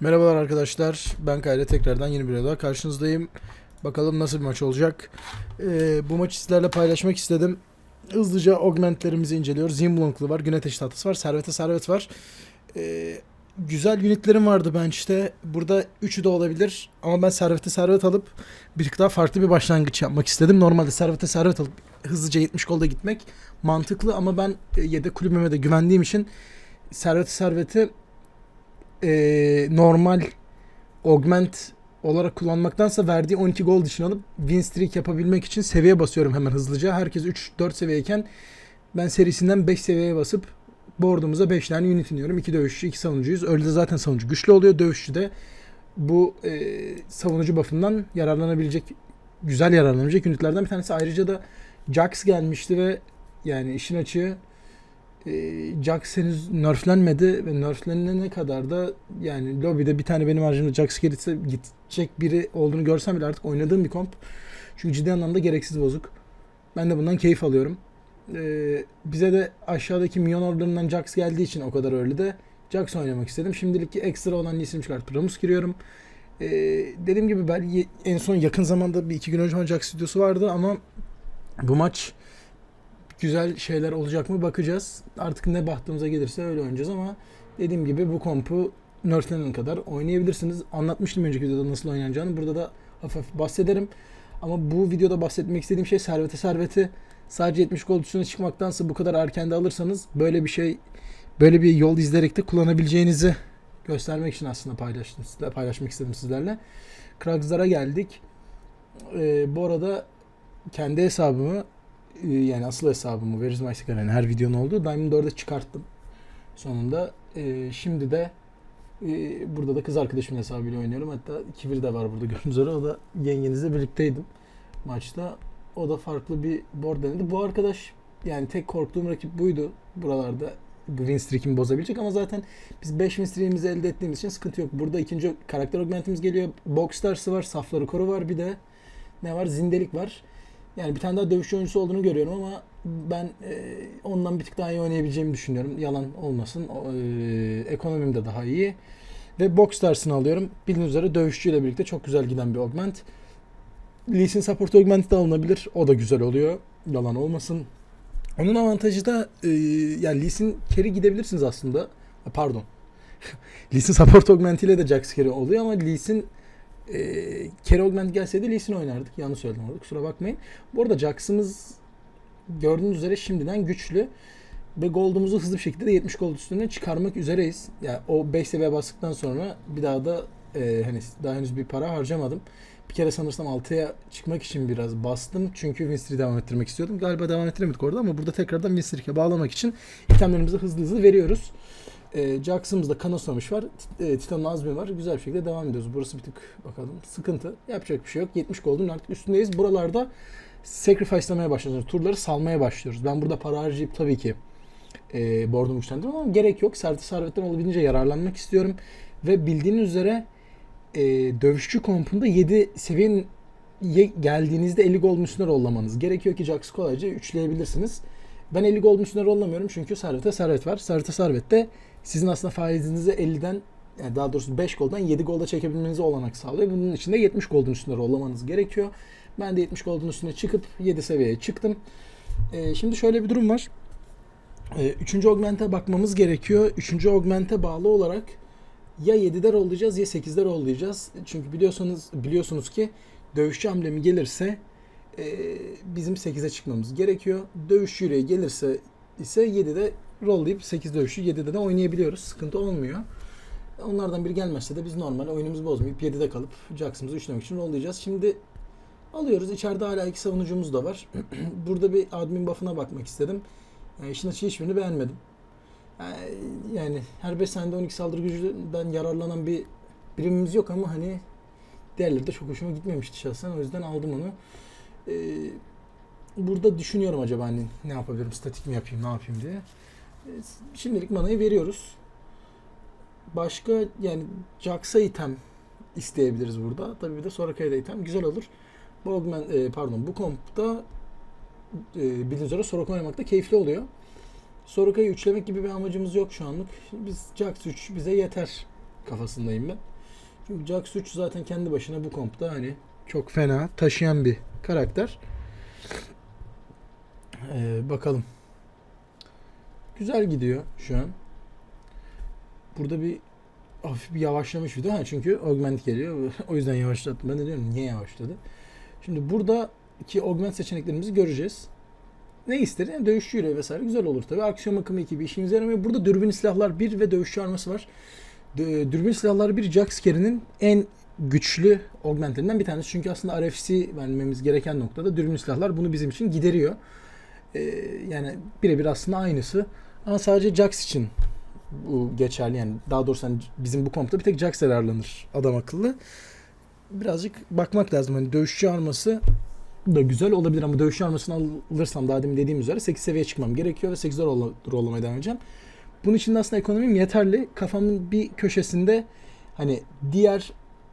Merhabalar arkadaşlar. Ben Kayra tekrardan yeni bir videoda karşınızdayım. Bakalım nasıl bir maç olacak. Ee, bu maçı sizlerle paylaşmak istedim. Hızlıca augmentlerimizi inceliyoruz. Zimblunklu var, gün ateşi tatlısı var, servete servet var. Ee, güzel unitlerim vardı ben işte. Burada üçü de olabilir. Ama ben servete servet alıp bir tık daha farklı bir başlangıç yapmak istedim. Normalde servete servet alıp hızlıca 70 golda gitmek mantıklı ama ben e, yedek kulübüme de güvendiğim için servete serveti e, normal augment olarak kullanmaktansa verdiği 12 gol dışına alıp win streak yapabilmek için seviye basıyorum hemen hızlıca. Herkes 3-4 seviyeyken ben serisinden 5 seviyeye basıp board'umuza 5 tane unit iniyorum. 2 dövüşçü, 2 savunucuyuz. Öyle de zaten savunucu güçlü oluyor. Dövüşçü de bu e, savunucu buff'ından yararlanabilecek, güzel yararlanabilecek unitlerden bir tanesi. Ayrıca da Jax gelmişti ve yani işin açığı Jax henüz nerflenmedi ve nerflenene kadar da yani lobide bir tane benim harcımda Jax gelirse gidecek biri olduğunu görsem bile artık oynadığım bir komp. Çünkü ciddi anlamda gereksiz bozuk. Ben de bundan keyif alıyorum. E, bize de aşağıdaki milyon orderından Jax geldiği için o kadar öyle de Jax oynamak istedim. Şimdilik ekstra olan isim çıkartıp Ramus giriyorum. E, dediğim gibi ben en son yakın zamanda bir iki gün önce Jax videosu vardı ama bu maç güzel şeyler olacak mı bakacağız. Artık ne bahtımıza gelirse öyle oynayacağız ama dediğim gibi bu kompu nerflenen kadar oynayabilirsiniz. Anlatmıştım önceki videoda nasıl oynanacağını. Burada da hafif bahsederim. Ama bu videoda bahsetmek istediğim şey servete serveti sadece 70 gol üstüne çıkmaktansa bu kadar erken de alırsanız böyle bir şey böyle bir yol izleyerek de kullanabileceğinizi göstermek için aslında paylaştım, sizle- paylaşmak istedim sizlerle. Krags'lara geldik. Ee, bu arada kendi hesabımı yani asıl hesabımı is my cigar yani her videonun olduğu Diamond 4'e çıkarttım. Sonunda e, şimdi de e, burada da kız arkadaşımın hesabıyla oynuyorum. Hatta Kivir de var burada gördüğünüz üzere. O da yengenizle birlikteydim maçta. O da farklı bir board denedi. Bu arkadaş yani tek korktuğum rakip buydu buralarda. Bu win streak'imi bozabilecek ama zaten biz 5 win streak'imizi elde ettiğimiz için sıkıntı yok. Burada ikinci karakter augmentimiz geliyor. Boxstars'ı var, safları koru var. Bir de ne var? Zindelik var. Yani bir tane daha dövüşçü oyuncusu olduğunu görüyorum ama ben e, ondan bir tık daha iyi oynayabileceğimi düşünüyorum. Yalan olmasın. E, ekonomim de daha iyi. Ve Box Stars'ını alıyorum. Bildiğiniz üzere dövüşçüyle birlikte çok güzel giden bir augment. Lee Sin Support Augment de alınabilir. O da güzel oluyor. Yalan olmasın. Onun avantajı da e, yani Lee Sin carry gidebilirsiniz aslında. Pardon. Lee Sin Support Augment ile de Jax carry oluyor ama Lee Sin e, carry augment gelseydi Lee Sin oynardık. Yanlış söyledim orada. Kusura bakmayın. Bu arada Jax'ımız gördüğünüz üzere şimdiden güçlü ve gold'umuzu hızlı bir şekilde de 70 gold üstüne çıkarmak üzereyiz. Yani o 5 seviye bastıktan sonra bir daha da e, hani daha henüz bir para harcamadım. Bir kere sanırsam 6'ya çıkmak için biraz bastım. Çünkü Winstreak'i devam ettirmek istiyordum. Galiba devam ettiremedik orada ama burada tekrardan Winstreak'e bağlamak için itemlerimizi hızlı hızlı veriyoruz. E, Jax'ımızda Kanosamış var. E, Titan'ın Azmi var. Güzel bir şekilde devam ediyoruz. Burası bir tık bakalım. Sıkıntı. Yapacak bir şey yok. 70 gold'un artık üstündeyiz. Buralarda sacrifice'lamaya başlıyoruz. Turları salmaya başlıyoruz. Ben burada para harcayıp tabii ki e, board'umu güçlendirmem ama gerek yok. Servet servetten olabildiğince yararlanmak istiyorum. Ve bildiğiniz üzere e, dövüşçü kompunda 7 seviyen geldiğinizde 50 gold'un üstüne rollamanız gerekiyor ki Jax'ı kolayca üçleyebilirsiniz. Ben 50 gold'un üstüne rollamıyorum çünkü servete servet var. Servete servette sizin aslında faizinizi 50'den yani daha doğrusu 5 goldan 7 golda çekebilmenize olanak sağlıyor. Bunun için de 70 gold'un üstüne rollamanız gerekiyor. Ben de 70 gold'un üstüne çıkıp 7 seviyeye çıktım. Ee, şimdi şöyle bir durum var. Ee, üçüncü augment'e bakmamız gerekiyor. Üçüncü augment'e bağlı olarak ya 7'de rollayacağız ya 8'de rollayacağız. Çünkü biliyorsunuz biliyorsunuz ki dövüşçü hamlemi gelirse e, bizim 8'e çıkmamız gerekiyor. Dövüşçü yüreği gelirse ise 7'de rollayıp 8 dövüşü 7'de de oynayabiliyoruz. Sıkıntı olmuyor. Onlardan biri gelmezse de biz normal oyunumuzu bozmayıp 7'de kalıp Jax'ımızı üçlemek için rollayacağız. Şimdi alıyoruz. İçeride hala iki savunucumuz da var. Burada bir admin buff'ına bakmak istedim. Yani işin açığı hiçbirini beğenmedim. Yani, yani her 5 saniyede 12 saldırı gücünden yararlanan bir birimimiz yok ama hani diğerleri de çok hoşuma gitmemişti şahsen. O yüzden aldım onu. Ee, burada düşünüyorum acaba hani ne yapabilirim, statik mi yapayım, ne yapayım diye. Ee, şimdilik manayı veriyoruz. Başka yani Jax'a item isteyebiliriz burada. Tabii bir de Soraka'ya da item güzel olur. Augment, e, pardon bu kompta e, bildiğiniz üzere Soraka oynamak da keyifli oluyor. Soraka'yı üçlemek gibi bir amacımız yok şu anlık. Biz Jax 3 bize yeter kafasındayım ben. Çünkü Jax 3 zaten kendi başına bu kompta hani çok fena taşıyan bir karakter. Ee, bakalım. Güzel gidiyor şu an. Burada bir hafif bir yavaşlamış video. Ha, çünkü augment geliyor. o yüzden yavaşlattım. Ben de diyorum niye yavaşladı? Şimdi buradaki augment seçeneklerimizi göreceğiz. Ne ister? Yani dövüşçü yüreği vesaire güzel olur tabii. Aksiyon akımı 2 bir işimize yaramıyor. Burada dürbün silahlar 1 ve dövüşçü arması var. D- dürbün silahlar 1 Jax Carry'nin en güçlü augmentlerinden bir tanesi. Çünkü aslında RFC vermemiz gereken noktada dürbün silahlar bunu bizim için gideriyor. Ee, yani birebir aslında aynısı. Ama sadece Jax için bu geçerli. Yani daha doğrusu hani bizim bu kompta bir tek Jax yararlanır adam akıllı. Birazcık bakmak lazım. Hani dövüşçü arması da güzel olabilir ama dövüşçü armasını alırsam daha demin dediğim üzere 8 seviyeye çıkmam gerekiyor ve 8'ler roll- rollamaya devam edeceğim. Bunun için aslında ekonomim yeterli. Kafamın bir köşesinde hani diğer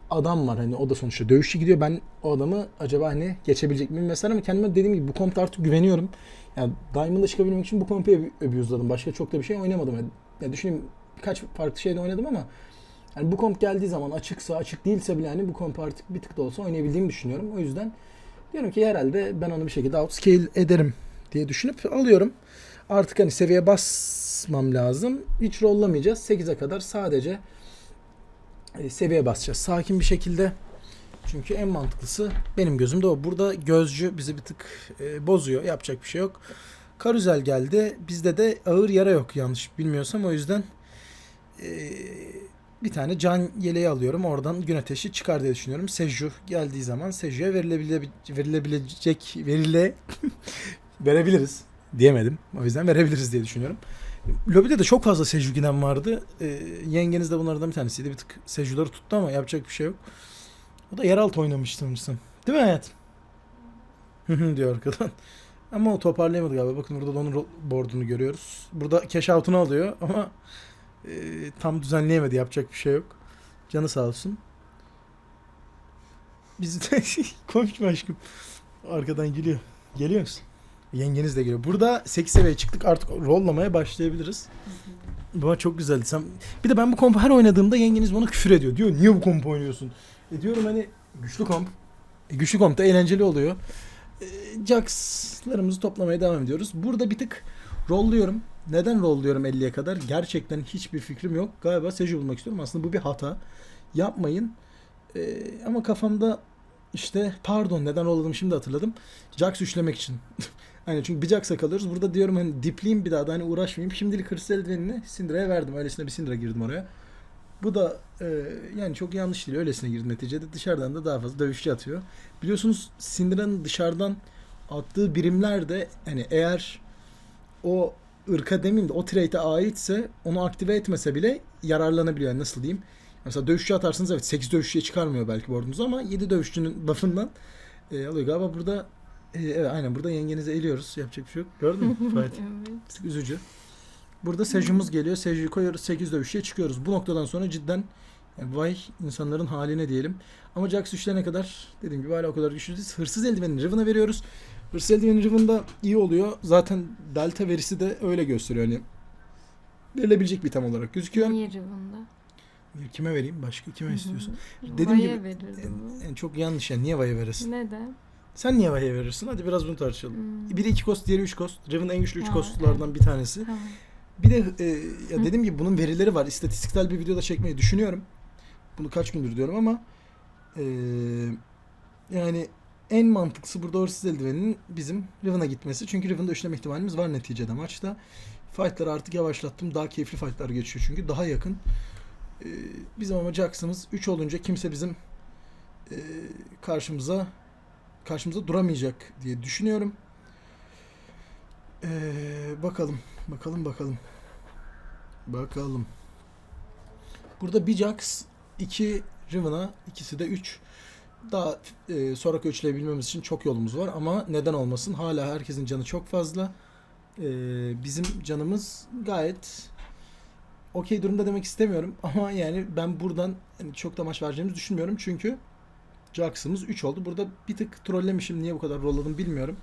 adam var hani o da sonuçta dövüşçü gidiyor. Ben o adamı acaba hani geçebilecek miyim mesela ama kendime dediğim gibi bu kompta artık güveniyorum. Yani Diamond'a çıkabilmek için bu kompu ab- abuse'ladım. Başka çok da bir şey oynamadım. Yani, yani düşünün birkaç farklı şeyde oynadım ama yani bu komp geldiği zaman açıksa açık değilse bile hani bu komp artık bir tık da olsa oynayabildiğimi düşünüyorum. O yüzden diyorum ki herhalde ben onu bir şekilde outscale ederim diye düşünüp alıyorum. Artık hani seviye basmam lazım. Hiç rollamayacağız. 8'e kadar sadece e, seviye basacağız. Sakin bir şekilde. Çünkü en mantıklısı benim gözümde o. Burada gözcü bizi bir tık e, bozuyor. Yapacak bir şey yok. Karüzel geldi. Bizde de ağır yara yok yanlış bilmiyorsam. O yüzden e, bir tane can yeleği alıyorum. Oradan gün ateşi çıkar diye düşünüyorum. Seju geldiği zaman Seju'ya verilebilecek, verile verebiliriz diyemedim. O yüzden verebiliriz diye düşünüyorum. Lobide de çok fazla Seju giden vardı. Ee, yengeniz de bunlardan bir tanesiydi. Bir tık Seju'ları tuttu ama yapacak bir şey yok. O da yeraltı oynamıştı sanırsam. Değil mi hayat? Diyor arkadan. Ama o toparlayamadı galiba. Bakın burada da onun board'unu görüyoruz. Burada cash out'unu alıyor ama e, tam düzenleyemedi. Yapacak bir şey yok. Canı sağ olsun. Biz de konuşma aşkım. Arkadan gülüyor. Geliyor musun? Yengeniz de geliyor. Burada 8 seviyeye çıktık. Artık rollamaya başlayabiliriz. Bu çok güzeldi. Sen... Bir de ben bu kompu her oynadığımda yengeniz bana küfür ediyor. Diyor niye bu kompu oynuyorsun? E diyorum hani güçlü komp. E, güçlü komp da eğlenceli oluyor. E, Jax'larımızı toplamaya devam ediyoruz. Burada bir tık rolluyorum. Neden rolluyorum 50'ye kadar? Gerçekten hiçbir fikrim yok. Galiba Seju bulmak istiyorum. Aslında bu bir hata. Yapmayın. E, ama kafamda işte pardon neden rolladım şimdi hatırladım. Jax üçlemek için. Hani çünkü Jax'a kalıyoruz. Burada diyorum hani dipleyeyim bir daha da hani uğraşmayayım. Şimdilik hırsız eldivenini Syndra'ya verdim. Öylesine bir Syndra girdim oraya. Bu da e, yani çok yanlış değil. Öylesine girdim neticede. Dışarıdan da daha fazla dövüşçü atıyor. Biliyorsunuz Syndra'nın dışarıdan attığı birimler de hani eğer o ırka demeyeyim de o trade'e aitse onu aktive etmese bile yararlanabiliyor. Yani nasıl diyeyim? Mesela dövüşçü atarsınız evet 8 dövüşçüye çıkarmıyor belki board'unuzu ama 7 dövüşçünün buff'ından e, alıyor. Galiba burada e, evet aynen burada yengenizi eliyoruz. Yapacak bir şey yok. Gördün mü Fatih? evet. Üzücü. Burada Seju'muz geliyor. Seju'yu koyuyoruz. 8 dövüşçüye çıkıyoruz. Bu noktadan sonra cidden yani vay insanların haline diyelim. Ama Jax üçlerine kadar dediğim gibi hala o kadar güçlü değil. Hırsız eldiveni Riven'a veriyoruz. Hırsız eldiveni Riven'da iyi oluyor. Zaten delta verisi de öyle gösteriyor. Hani verilebilecek bir tam olarak gözüküyor. Niye Riven'da? Kime vereyim? Başka kime istiyorsun? Dediğim Vaya gibi-. En, en çok yanlış yani. Niye Vay'a verirsin? Neden? Sen niye Vay'a verirsin? Hadi biraz bunu tartışalım. Hmm. Biri 2 kost, diğeri 3 kost. Riven'ın en güçlü 3 Ha, kostlardan evet. bir tanesi. Tamam. Bir de e, ya dediğim gibi bunun verileri var. İstatistiksel bir videoda çekmeyi düşünüyorum. Bunu kaç gündür diyorum ama e, yani en mantıklısı burada hırsız eldiveninin bizim Riven'a gitmesi. Çünkü Riven'da üçleme ihtimalimiz var neticede maçta. Fight'ları artık yavaşlattım. Daha keyifli fight'lar geçiyor çünkü. Daha yakın. E, bizim ama Jax'ımız 3 olunca kimse bizim e, karşımıza karşımıza duramayacak diye düşünüyorum. E, bakalım. Bakalım bakalım. Bakalım. Burada bir Jax, 2 Riven'a, ikisi de 3. Daha e, sonraki üçleyebilmemiz için çok yolumuz var ama neden olmasın? Hala herkesin canı çok fazla. E, bizim canımız gayet okey durumda demek istemiyorum ama yani ben buradan hani çok da maç vereceğimizi düşünmüyorum çünkü Jax'ımız 3 oldu. Burada bir tık trollemişim. Niye bu kadar rolladım bilmiyorum.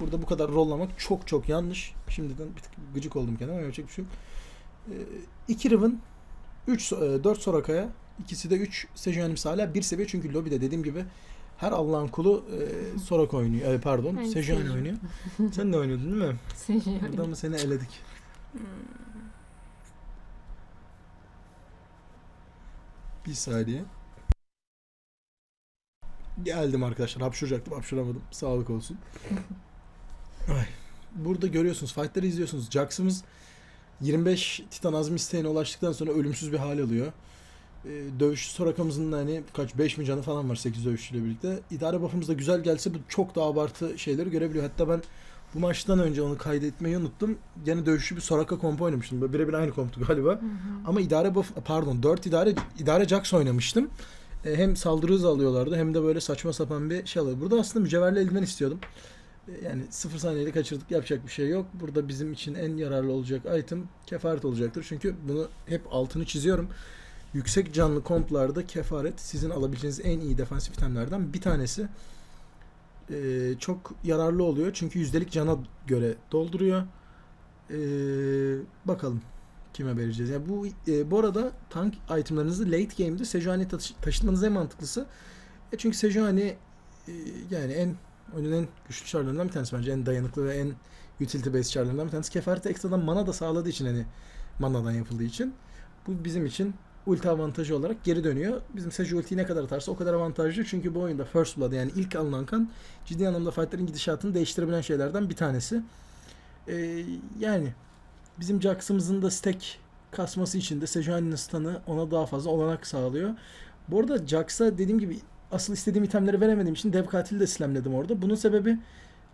Burada bu kadar rollamak çok çok yanlış. Şimdiden bir tık gıcık oldum kendime. Yapacak bir şey yok. 2 Riven 3 4 Soraka'ya, ikisi de 3 Sejuani'miz hala bir seviye çünkü lobide dediğim gibi her Allah'ın kulu e, Soraka oynuyor. E, pardon, Ben Sejuani Seju. oynuyor. Sen de oynuyordun değil mi? Sejuani. Burada mı seni eledik? Bir saniye. Geldim arkadaşlar. Hapşuracaktım. Hapşuramadım. Sağlık olsun. Ay. Burada görüyorsunuz. Fightları izliyorsunuz. Jax'ımız 25 Titan azmi isteğine ulaştıktan sonra ölümsüz bir hal alıyor. Ee, dövüş Soraka'mızın da hani kaç 5 mi canı falan var 8 dövüşçüyle birlikte. İdare buff'ımız da güzel gelse bu çok daha abartı şeyleri görebiliyor. Hatta ben bu maçtan önce onu kaydetmeyi unuttum. Gene dövüşçü bir Soraka kompo oynamıştım. Birebir aynı komptu galiba. Hı hı. Ama idare buff pardon 4 idare idare Jax oynamıştım. E, hem saldırı hızı alıyorlardı hem de böyle saçma sapan bir şey alıyor. Burada aslında mücevherli eldiven istiyordum. E, yani 0 saniyede kaçırdık yapacak bir şey yok. Burada bizim için en yararlı olacak item kefaret olacaktır. Çünkü bunu hep altını çiziyorum. Yüksek canlı komplarda kefaret sizin alabileceğiniz en iyi defansif itemlerden bir tanesi. E, çok yararlı oluyor çünkü yüzdelik cana göre dolduruyor. E, bakalım kime vereceğiz. Yani bu e, bu arada tank itemlarınızı late game'de Sejuani taşı- taşıtmanız en mantıklısı. E, çünkü Sejuani e, yani en oyunun en güçlü çarlarından bir tanesi bence. En dayanıklı ve en utility based çarlarından bir tanesi. Kefareti ekstradan mana da sağladığı için hani manadan yapıldığı için bu bizim için ulti avantajı olarak geri dönüyor. Bizim Seju ultiyi ne kadar atarsa o kadar avantajlı. Çünkü bu oyunda First Blood yani ilk alınan kan ciddi anlamda fightların gidişatını değiştirebilen şeylerden bir tanesi. E, yani Bizim Jax'ımızın da stack kasması için de Sejuani'nin stun'ı ona daha fazla olanak sağlıyor. Bu arada Jax'a dediğim gibi asıl istediğim itemleri veremediğim için dev katili de slamledim orada. Bunun sebebi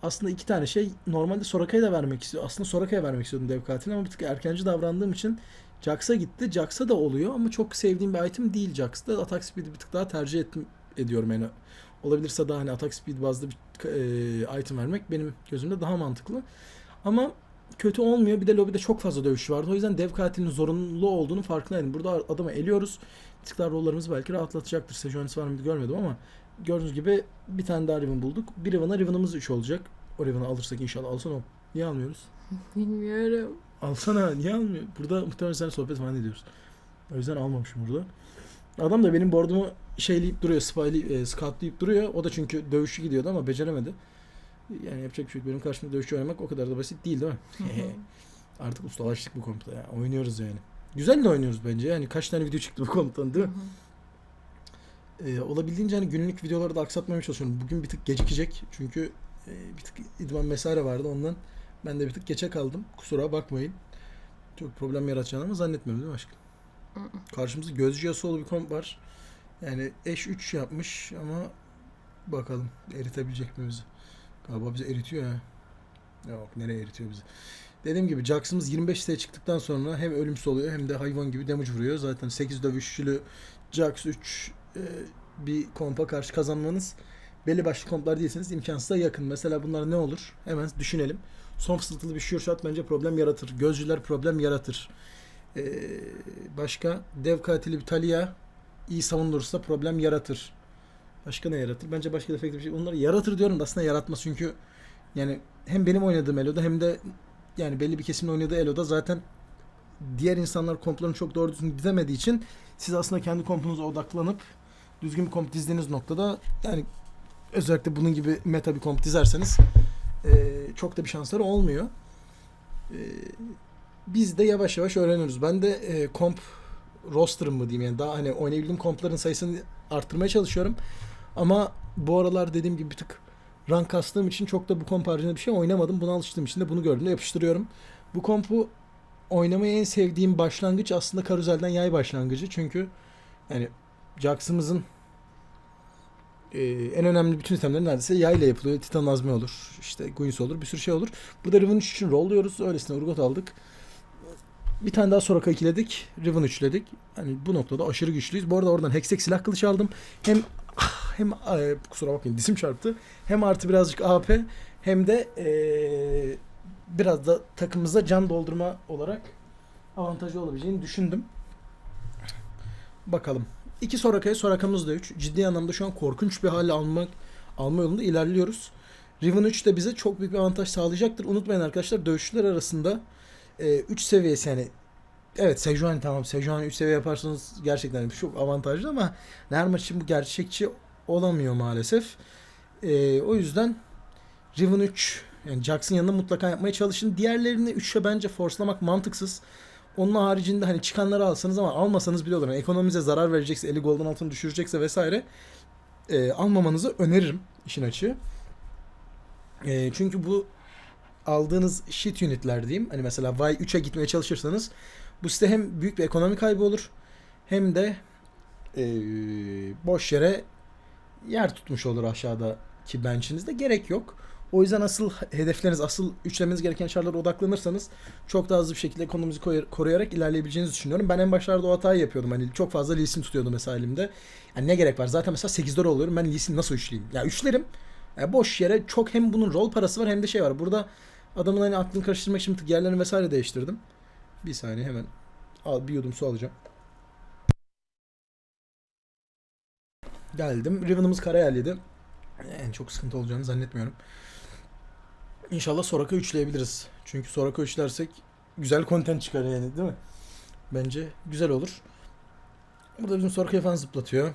aslında iki tane şey. Normalde Soraka'ya da vermek istiyor. Aslında Soraka'ya vermek istiyordum dev katilini ama bir tık erkenci davrandığım için Jax'a gitti. Jax'a da oluyor ama çok sevdiğim bir item değil Jax'ta. Attack speed'i bir tık daha tercih ettim, ediyorum yani. Olabilirse daha hani attack speed bazlı bir e, item vermek benim gözümde daha mantıklı. Ama kötü olmuyor. Bir de lobide çok fazla dövüş vardı. O yüzden dev katilinin zorunlu olduğunu farkındaydım. Burada adamı eliyoruz. Bir tık daha rollarımızı belki rahatlatacaktır. Sejuani'si var mıydı görmedim ama gördüğünüz gibi bir tane daha Riven bulduk. Bir Riven'a Riven'ımız 3 olacak. O Riven'ı alırsak inşallah. Alsana o. Niye almıyoruz? Bilmiyorum. Alsana. Niye almıyor? Burada muhtemelen sen sohbet falan ediyoruz. O yüzden almamışım burada. Adam da benim board'umu şeyleyip duruyor. Spy'li, e, scoutlayıp duruyor. O da çünkü dövüşçü gidiyordu ama beceremedi. Yani yapacak bir şey yok. Benim karşımda dövüşçü oynamak o kadar da basit değil değil mi? Artık ustalaştık bu komuta ya. Oynuyoruz yani. Güzel de oynuyoruz bence. Yani kaç tane video çıktı bu komutanın değil mi? Ee, olabildiğince hani günlük videoları da aksatmamaya çalışıyorum. Bugün bir tık gecikecek. Çünkü e, bir tık idman vesaire vardı. Ondan ben de bir tık geçe kaldım. Kusura bakmayın. Çok problem yaratacağını ama zannetmiyorum değil mi aşkım? Karşımızda gözcü Yasuo'lu bir komp var. Yani eş 3 yapmış ama bakalım eritebilecek mi bizi? Galiba bizi eritiyor ya. Yok nereye eritiyor bizi? Dediğim gibi Jax'ımız 25 siteye çıktıktan sonra hem ölümsüz oluyor hem de hayvan gibi damage vuruyor. Zaten 8 dövüşçülü Jax 3 e, bir kompa karşı kazanmanız belli başlı komplar değilseniz imkansıza yakın. Mesela bunlar ne olur? Hemen düşünelim. Son fısıltılı bir sure shot bence problem yaratır. Gözcüler problem yaratır. Ee, başka dev katili bir Talia iyi savunulursa problem yaratır. Başka ne yaratır? Bence başka efektif bir şey. Onları yaratır diyorum da aslında yaratmaz çünkü yani hem benim oynadığım Elo'da hem de yani belli bir kesimin oynadığı Elo'da zaten diğer insanlar komplarını çok doğru düzgün dizemediği için siz aslında kendi kompunuza odaklanıp düzgün bir komp dizdiğiniz noktada yani özellikle bunun gibi meta bir komp dizerseniz eee, çok da bir şansları olmuyor. Eee, biz de yavaş yavaş öğreniyoruz. Ben de eee, komp roster'ım mı diyeyim yani daha hani oynayabildiğim kompların sayısını arttırmaya çalışıyorum. Ama bu aralar dediğim gibi bir tık rank kastığım için çok da bu komp haricinde bir şey oynamadım. Buna alıştığım için de bunu gördüğümde yapıştırıyorum. Bu kompu oynamayı en sevdiğim başlangıç aslında karuzelden yay başlangıcı. Çünkü yani Jax'ımızın e, en önemli bütün itemleri neredeyse yayla yapılıyor. Titan azmi olur. işte Guinness olur. Bir sürü şey olur. Burada Riven 3 için rolluyoruz. Öylesine Urgot aldık. Bir tane daha Soraka ikiledik. Riven üçledik. Hani bu noktada aşırı güçlüyüz. Bu arada oradan Hextech silah kılıç aldım. Hem hem e, kusura bakmayın disim çarptı. Hem artı birazcık AP hem de e, biraz da takımımıza can doldurma olarak avantajlı olabileceğini düşündüm. Bakalım. İki Soraka'ya Soraka'mız da 3. Ciddi anlamda şu an korkunç bir hale almak alma yolunda ilerliyoruz. Riven 3 de bize çok büyük bir avantaj sağlayacaktır. Unutmayın arkadaşlar dövüşçüler arasında 3 seviyesi yani evet Sejuani tamam Sejuani 3 seviye yaparsanız gerçekten çok avantajlı ama her maç için bu gerçekçi olamıyor maalesef. Ee, o yüzden Riven 3 yani Jax'ın yanında mutlaka yapmaya çalışın. Diğerlerini 3'e bence forcelamak mantıksız. Onun haricinde hani çıkanları alsanız ama almasanız bile olur. Yani ekonomimize zarar verecekse, eli golden altını düşürecekse vesaire e, almamanızı öneririm işin açığı. E, çünkü bu aldığınız shit unitler diyeyim. Hani mesela Y 3'e gitmeye çalışırsanız bu size hem büyük bir ekonomi kaybı olur hem de e, boş yere yer tutmuş olur aşağıdaki bench'inizde. Gerek yok. O yüzden asıl hedefleriniz, asıl üçlemeniz gereken şartlara odaklanırsanız çok daha hızlı bir şekilde ekonomimizi koruyarak ilerleyebileceğinizi düşünüyorum. Ben en başlarda o hatayı yapıyordum. Hani çok fazla Lee Sin tutuyordum mesela elimde. Yani ne gerek var? Zaten mesela 8 dolar oluyorum. Ben Lee Sin nasıl üçleyeyim? Ya üçlerim. Ya boş yere çok hem bunun rol parası var hem de şey var. Burada adamın hani aklını karıştırmak için yerlerini vesaire değiştirdim. Bir saniye hemen al, bir yudum su alacağım. Geldim. Riven'ımız karayeliydi. En çok sıkıntı olacağını zannetmiyorum. İnşallah Soraka üçleyebiliriz. Çünkü Soraka üçlersek güzel content çıkar yani değil mi? Bence güzel olur. Burada bizim Soraka'yı falan zıplatıyor.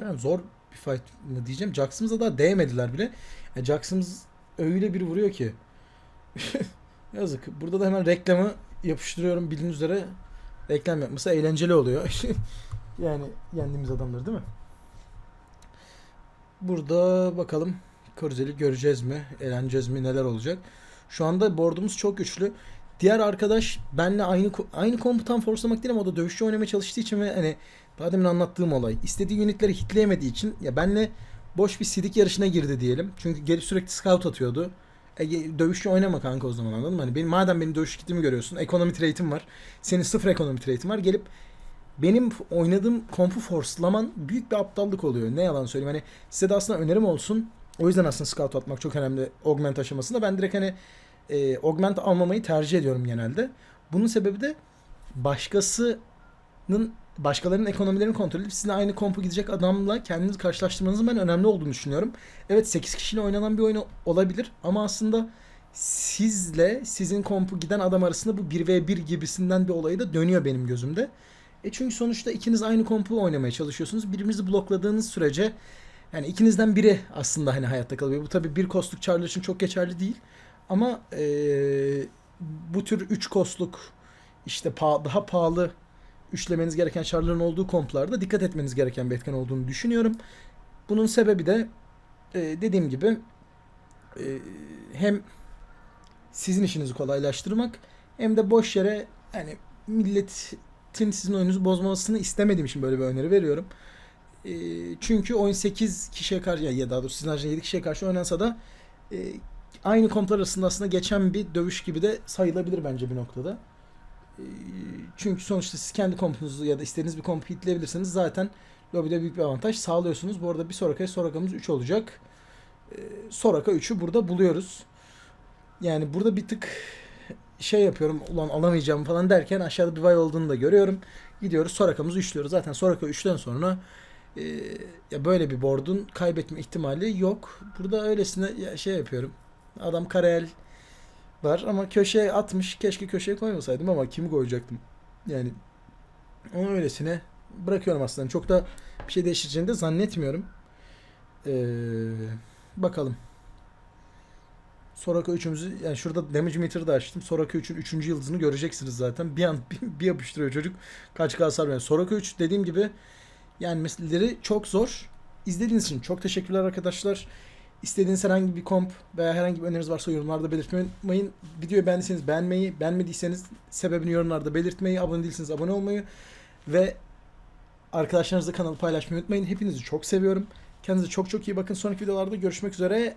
Yani zor bir fight mı diyeceğim. Jax'ımıza daha değmediler bile. Yani Jax'ımız öyle bir vuruyor ki. Yazık. Burada da hemen reklamı yapıştırıyorum bildiğiniz üzere. Reklam yapması eğlenceli oluyor. yani yendiğimiz adamları değil mi? Burada bakalım Korzel'i göreceğiz mi? Eğleneceğiz mi? Neler olacak? Şu anda boardumuz çok güçlü. Diğer arkadaş benle aynı aynı komutan forslamak değil ama o da dövüşçü oynamaya çalıştığı için ve hani daha demin anlattığım olay. istediği unitleri hitleyemediği için ya benle boş bir sidik yarışına girdi diyelim. Çünkü gelip sürekli scout atıyordu. E, dövüşçü oynama kanka o zaman anladın mı? Hani benim, madem benim dövüş kitimi görüyorsun. Ekonomi trade'im var. Senin sıfır ekonomi trade'in var. Gelip benim oynadığım kompu forcelaman büyük bir aptallık oluyor. Ne yalan söyleyeyim. Hani size de aslında önerim olsun. O yüzden aslında scout atmak çok önemli augment aşamasında. Ben direkt hani e, augment almamayı tercih ediyorum genelde. Bunun sebebi de başkasının başkalarının ekonomilerini kontrol edip sizinle aynı kompu gidecek adamla kendinizi karşılaştırmanızın ben önemli olduğunu düşünüyorum. Evet 8 kişiyle oynanan bir oyun olabilir ama aslında sizle sizin kompu giden adam arasında bu 1v1 gibisinden bir olayı da dönüyor benim gözümde. E çünkü sonuçta ikiniz aynı kompu oynamaya çalışıyorsunuz. Birbirinizi blokladığınız sürece yani ikinizden biri aslında hani hayatta kalıyor. Bu tabii bir kostluk çarlar için çok geçerli değil. Ama eee, bu tür 3 kostluk işte pa- daha pahalı üçlemeniz gereken şarların olduğu komplarda dikkat etmeniz gereken bir etken olduğunu düşünüyorum. Bunun sebebi de eee, dediğim gibi eee, hem sizin işinizi kolaylaştırmak hem de boş yere yani milletin sizin oyununuzu bozmasını istemediğim için böyle bir öneri veriyorum. E, çünkü oyun 8 kişiye karşı ya daha doğrusu sizin haricinde 7 kişiye karşı oynansa da e, aynı komplar arasında aslında geçen bir dövüş gibi de sayılabilir bence bir noktada. E, çünkü sonuçta siz kendi kompunuzu ya da istediğiniz bir kompu hitleyebilirseniz zaten lobide büyük bir avantaj sağlıyorsunuz. Bu arada bir Soraka'ya Soraka'mız 3 olacak. E, Soraka 3'ü burada buluyoruz. Yani burada bir tık şey yapıyorum ulan alamayacağım falan derken aşağıda vay olduğunu da görüyorum. Gidiyoruz Soraka'mızı üçlüyoruz. Zaten Soraka 3'ten sonra e, ya böyle bir board'un kaybetme ihtimali yok. Burada öylesine ya şey yapıyorum. Adam kareel var ama köşeye atmış. Keşke köşeye koymasaydım ama kimi koyacaktım? Yani onu öylesine bırakıyorum aslında. Çok da bir şey değiştireceğini de zannetmiyorum. Ee, bakalım. Soraka 3'ümüzü yani şurada damage meter'ı da açtım. Soraka 3'ün 3. yıldızını göreceksiniz zaten. Bir an bir, bir yapıştırıyor çocuk. Kaç k hasar veriyor. Soraka 3 dediğim gibi yani meseleleri çok zor. İzlediğiniz için çok teşekkürler arkadaşlar. İstediğiniz herhangi bir komp veya herhangi bir öneriniz varsa yorumlarda belirtmeyi unutmayın. Videoyu beğendiyseniz beğenmeyi, beğenmediyseniz sebebini yorumlarda belirtmeyi, abone değilseniz abone olmayı ve arkadaşlarınızla kanalı paylaşmayı unutmayın. Hepinizi çok seviyorum. Kendinize çok çok iyi bakın. Sonraki videolarda görüşmek üzere.